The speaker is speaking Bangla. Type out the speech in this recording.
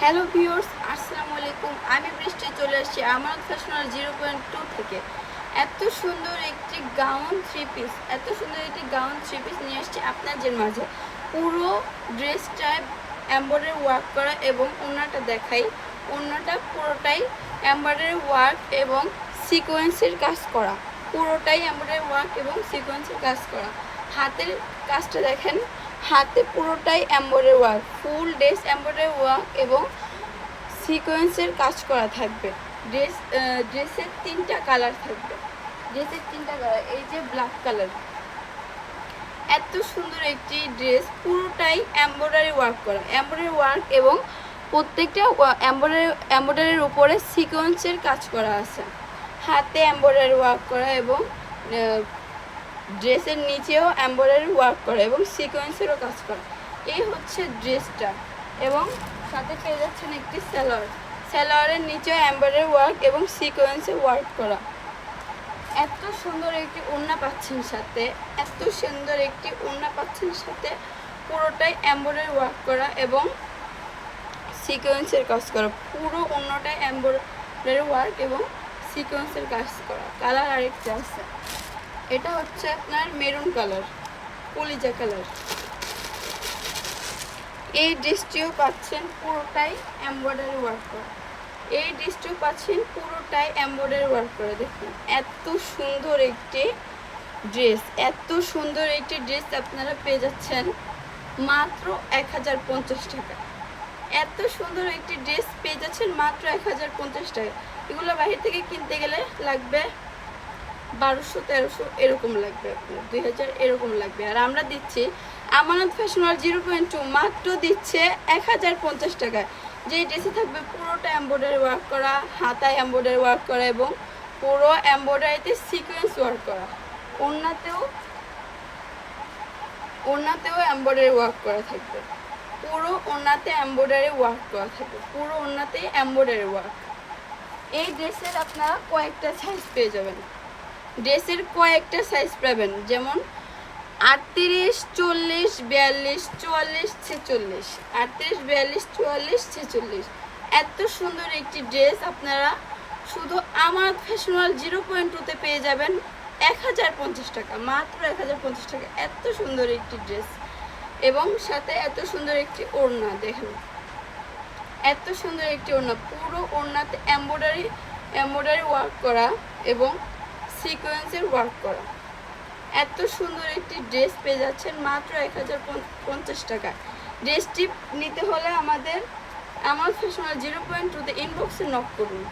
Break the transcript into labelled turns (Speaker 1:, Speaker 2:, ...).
Speaker 1: হ্যালো ভিউয়ার্স, আসসালামু আলাইকুম। আমি বৃষ্টি চলে আসছি আমার ফ্যাশনাল জিরো পয়েন্ট টু থেকে। এত সুন্দর একটি গাউন থ্রি পিস এত সুন্দর একটি গাউন থ্রি পিস নিয়ে আসছি আপনাদের মাঝে। পুরো ড্রেসটায় এম্বয়ডারি ওয়ার্ক করা এবং ওনাটা দেখাই। ওনাটা পুরোটাই এম্বয়ডারি ওয়ার্ক এবং সিকোয়েন্সের কাজ করা। পুরোটাই এম্বয়ডারি ওয়ার্ক এবং সিকোয়েন্সের কাজ করা। হাতের কাজটা দেখেন হাতে পুরোটাই embroidery work full dress embroidery work এবং সিকোয়েন্সের কাজ করা থাকবে। ড্রেস ড্রেসের তিনটা কালার থাকবে। ড্রেসের তিনটা কালার এই যে ব্ল্যাক কালার এত সুন্দর একটি ড্রেস পুরোটাই এম্বয়ডারি ওয়ার্ক করা। এম্বয়ডারি ওয়ার্ক এবং প্রত্যেকটা এম্বয়ডারি এম্বয়ডারির উপরে সিকোয়েন্সের কাজ করা আছে। হাতে এম্বয়ডারি ওয়ার্ক করা এবং ড্রেসের নিচেও এম্বয়ডারি ওয়ার্ক করা এবং সিকোয়েন্সেরও কাজ করা। এই হচ্ছে ড্রেসটা এবং সাথে পেয়ে যাচ্ছেন একটি স্যালোয়ার স্যালোয়ারের নিচেও এম্বয়ডারি ওয়ার্ক এবং সিকোয়েন্সে ওয়ার্ক করা। এত সুন্দর একটি ওড়না পাচ্ছেন সাথে, এত সুন্দর একটি ওড়না পাচ্ছেন সাথে পুরোটাই এম্বয়ডারি ওয়ার্ক করা এবং সিকোয়েন্সের কাজ করা। পুরো অন্যটাই এম্বয়ডারি ওয়ার্ক এবং সিকোয়েন্সের কাজ করা। কালার আরেকটা আছে। এটা হচ্ছে আপনার মেরুন কালার, কলিজা কালার। এই ড্রেসটিও পাচ্ছেন পুরোটাই এমব্রয়ডারি ওয়ার্ক করা। এই ড্রেসটিও পাচ্ছেন পুরোটাই এমব্রয়ডারি ওয়ার্ক করা, দেখুন। এত সুন্দর একটি ড্রেস, এত সুন্দর একটি ড্রেস আপনারা পেয়ে যাচ্ছেন মাত্র এক হাজার পঞ্চাশ টাকা। এত সুন্দর একটি ড্রেস পেয়ে যাচ্ছেন মাত্র এক হাজার পঞ্চাশ টাকা। এগুলো বাইরে থেকে কিনতে গেলে লাগবে বারোশো, তেরোশো এরকম লাগবে আপনার দুই হাজার এরকম লাগবে। আর আমরা দিচ্ছি আমানত ফ্যাশন আর জিরো পয়েন্ট টু, মাত্র দিচ্ছে এক হাজার পঞ্চাশ টাকায়। যে ড্রেসে থাকবে পুরোটা এম্ব্রয়ডারি ওয়ার্ক করা, হাতায় এম্ব্রয়ডারি ওয়ার্ক করা এবং পুরো এম্ব্রয়ডারিতে সিকোয়েন্স ওয়ার্ক করা। ওড়নাতেও ওড়নাতেও এম্ব্রয়ডারি ওয়ার্ক করা থাকবে। পুরো ওড়নাতে এম্ব্রয়ডারি ওয়ার্ক করা থাকবে। পুরো ওড়নাতে এম্ব্রয়ডারি ওয়ার্ক এই ড্রেসের আপনারা কয়েকটা সাইজ পেয়ে যাবেন। ড্রেসের কয়েকটা সাইজ পাবেন, যেমন আটত্রিশ, চল্লিশ, বিয়াল্লিশ, চুয়াল্লিশ, ছেচল্লিশ। আটত্রিশ, বিয়াল্লিশ, চুয়াল্লিশ, ছেচল্লিশ। এত সুন্দর একটি ড্রেস আপনারা শুধু আমার ফ্যাশনাল জিরো পয়েন্ট টুতে পেয়ে যাবেন এক হাজার পঞ্চাশ টাকা, মাত্র এক হাজার পঞ্চাশ টাকা। এত সুন্দর একটি ড্রেস এবং সাথে এত সুন্দর একটি ওড়না, দেখেন। এত সুন্দর একটি ওড়না, পুরো ওড়নাতে এম্ব্রয়ডারি এম্ব্রয়ডারি ওয়ার্ক করা এবং সিকোয়েন্সের ওয়ার্ক করা। এত সুন্দর একটি ড্রেস পেয়ে যাচ্ছেন মাত্র এক হাজার পঞ্চাশ টাকা ড্রেসটি নিতে হলে আমাদের আমার ফ্যাশনাল জিরো পয়েন্ট টুতে ইনবক্সে নক করুন।